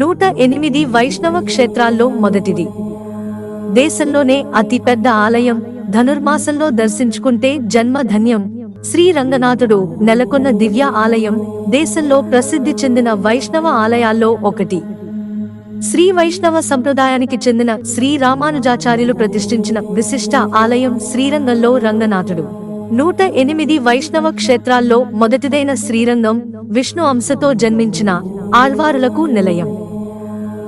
నూట ఎనిమిది వైష్ణవ క్షేత్రాల్లో మొదటిది. దేశంలోనే అతి పెద్ద ఆలయం ధనుర్మాసంలో దర్శించుకుంటే జన్మ ధన్యం. శ్రీ రంగనాథుడు నెలకొన్న దివ్య ఆలయం దేశంలో ప్రసిద్ధి చెందిన వైష్ణవ ఆలయాల్లో ఒకటి. శ్రీ వైష్ణవ సంప్రదాయానికి చెందిన శ్రీ రామానుజాచార్యులు ప్రతిష్ఠించిన విశిష్ట ఆలయం శ్రీరంగంలో రంగనాథుడు. నూట ఎనిమిది వైష్ణవ క్షేత్రాల్లో మొదటిదైన శ్రీరంగం విష్ణు అంశతో జన్మించిన ఆళ్వారులకు నిలయం.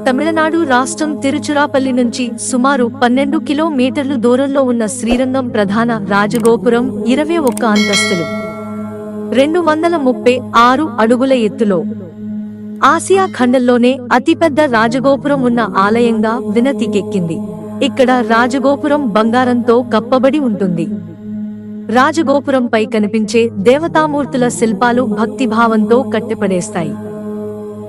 తమిళనాడు రాష్ట్రం తిరుచురాపల్లి నుంచి సుమారు పన్నెండు కిలోమీటర్లు దూరంలో ఉన్న శ్రీరంగం ప్రధాన రాజగోపురం ఇరవై ఒక్క అంతస్తులు. రెండు వందల ముప్పై ఆరు అడుగుల ఎత్తులో. ఆసియా ఖండంలోనే అతిపెద్ద రాజగోపురం ఉన్న ఆలయంగా వినతికెక్కింది. ఇక్కడ రాజగోపురం బంగారంతో కప్పబడి ఉంటుంది. రాజగోపురంపై కనిపించే దేవతామూర్తుల శిల్పాలు భక్తిభావంతో కట్టిపడేస్తాయి.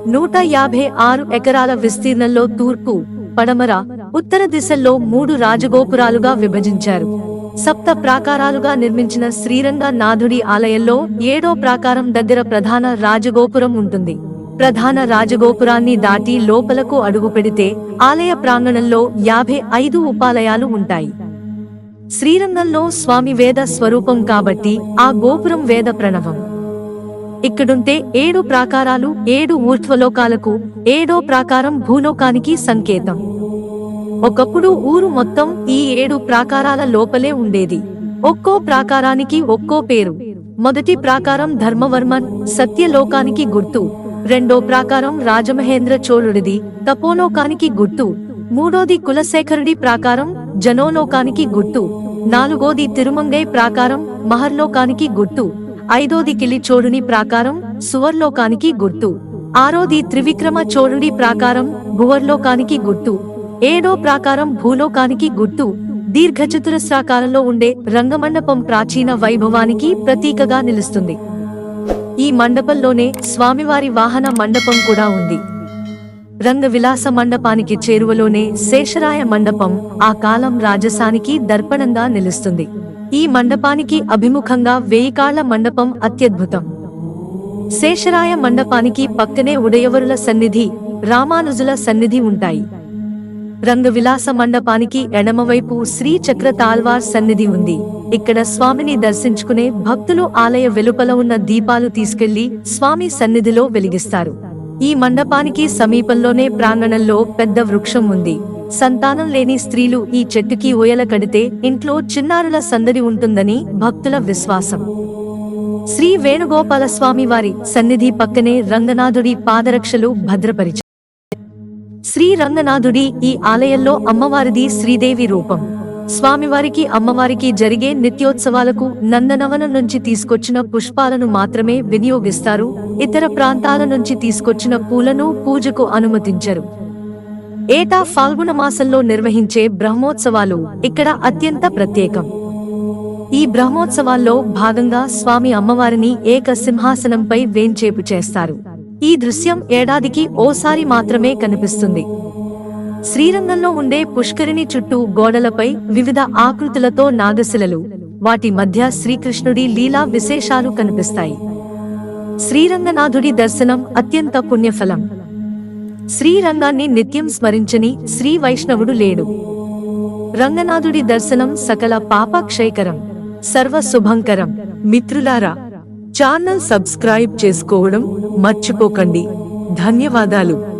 నూట యాభై ఆరు ఎకరాల విస్తీర్ణంలో తూర్పు పడమర ఉత్తర దిశల్లో మూడు రాజగోపురాలుగా విభజించారు. సప్త ప్రాకారాలుగా నిర్మించిన శ్రీరంగ నాథుడి ఆలయంలో ఏడో ప్రాకారం దగ్గర ప్రధాన రాజగోపురం ఉంటుంది. ప్రధాన రాజగోపురాన్ని దాటి లోపలకు అడుగు పెడితే ఆలయ ప్రాంగణంలో యాభై ఐదు ఉపాలయాలు ఉంటాయి. శ్రీరంగంలో స్వామి వేద స్వరూపం కాబట్టి ఆ గోపురం వేద ప్రణవం. ఇక్కడుంటే ఏడు ప్రాకారాలు ఏడు ఊర్ధ్వలోకాలకు ఏడో ప్రాకారం భూలోకానికి సంకేతం. ఒకప్పుడు ఊరు మొత్తం ఈ ఏడు ప్రాకారాల లోపలే ఉండేది. ఒక్కో ప్రాకారానికి ఒక్కో పేరు. మొదటి ప్రాకారం ధర్మవర్మన్ సత్యలోకానికి గుర్తు. రెండో ప్రాకారం రాజమహేంద్ర చోళుడిది తపోలోకానికి గుర్తు. మూడోది కులశేఖరుడి ప్రాకారం జనోలోకానికి గుర్తు. నాలుగోది తిరుమంగై ప్రాకారం మహర్లోకానికి గుర్తు. ఐదోది కిలి చోడుని ప్రాకారం సువర్లోకానికి గుర్తు. ఆరోది త్రివిక్రమ చోళుడి ప్రాకారం భువర్లోకానికి గుర్తు. ఏడో ప్రాకారం భూలోకానికి గుర్తు. దీర్ఘచతురస్రాకారంలో ఉండే రంగమండపం ప్రాచీన వైభవానికి ప్రతీకగా నిలుస్తుంది. ఈ మండపంలోనే స్వామివారి వాహన మండపం కూడా ఉంది. రంగవిలాస మండపానికి చేరువలోనే శేషరాయ మండపం ఆ కాలం రాజసానికి దర్పణంగా నిలుస్తుంది. ఈ మండపానికి అభిముఖంగా వేయికాళ్ళ మండపం అత్యద్భుతం. శేషరాయ మండపానికి పక్కనే ఉడయవరుల సన్నిధి రామానుజుల సన్నిధి ఉంటాయి. రంగవిలాస మండపానికి ఎడమవైపు శ్రీ చక్ర తాల్వార్ సన్నిధి ఉంది. ఇక్కడ స్వామిని దర్శించుకునే భక్తులు ఆలయ వెలుపల ఉన్న దీపాలు తీసుకెళ్ళి స్వామి సన్నిధిలో వెలిగిస్తారు. ఈ మండపానికి సమీపంలోనే ప్రాంగణంలో పెద్ద వృక్షం ఉంది. సంతానం లేని స్త్రీలు ఈ చెట్టుకి ఊయల కడితే ఇంట్లో చిన్నారుల సందడి ఉంటుందని భక్తుల విశ్వాసం. శ్రీ వేణుగోపాలస్వామి వారి సన్నిధి పక్కనే రంగనాథుడి పాదరక్షలు భద్రపరిచారు. శ్రీ రంగనాథుడి ఈ ఆలయంలో అమ్మవారిది శ్రీదేవి రూపం. స్వామివారికి అమ్మవారికి జరిగే నిత్యోత్సవాలకు నందనవనం నుంచి తీసుకొచ్చిన పుష్పాలను మాత్రమే వినియోగిస్తారు. ఇతర ప్రాంతాల నుంచి తీసుకొచ్చిన పూలను పూజకు అనుమతించరు. ఏటా ఫాల్గుణ మాసంలో నిర్వహించే బ్రహ్మోత్సవాలు ఇక్కడ అత్యంత ప్రత్యేకం. ఈ బ్రహ్మోత్సవాల్లో భాగంగా స్వామి అమ్మవారిని ఏక సింహాసనంపై వేంచేపు చేస్తారు. ఈ దృశ్యం ఏడాదికి ఓసారి మాత్రమే కనిపిస్తుంది. శ్రీరంగంలో ఉండే పుష్కరిణి చుట్టూ గోడలపై వివిధ ఆకృతులతో నాగశిలలు. వాటి మధ్య శ్రీకృష్ణుడి లీలా విశేషాలు కనిపిస్తాయి. శ్రీరంగనాథుడి దర్శనం అత్యంత పుణ్యఫలం. శ్రీరంగాన్ని నిత్యం స్మరించని శ్రీ వైష్ణవుడు లేడు. రంగనాథుడి దర్శనం సకల పాపక్షయకరం సర్వ శుభంకరం మిత్రులారా ఛానల్ సబ్స్క్రైబ్ చేసుకోవడం మర్చిపోకండి. ధన్యవాదాలు.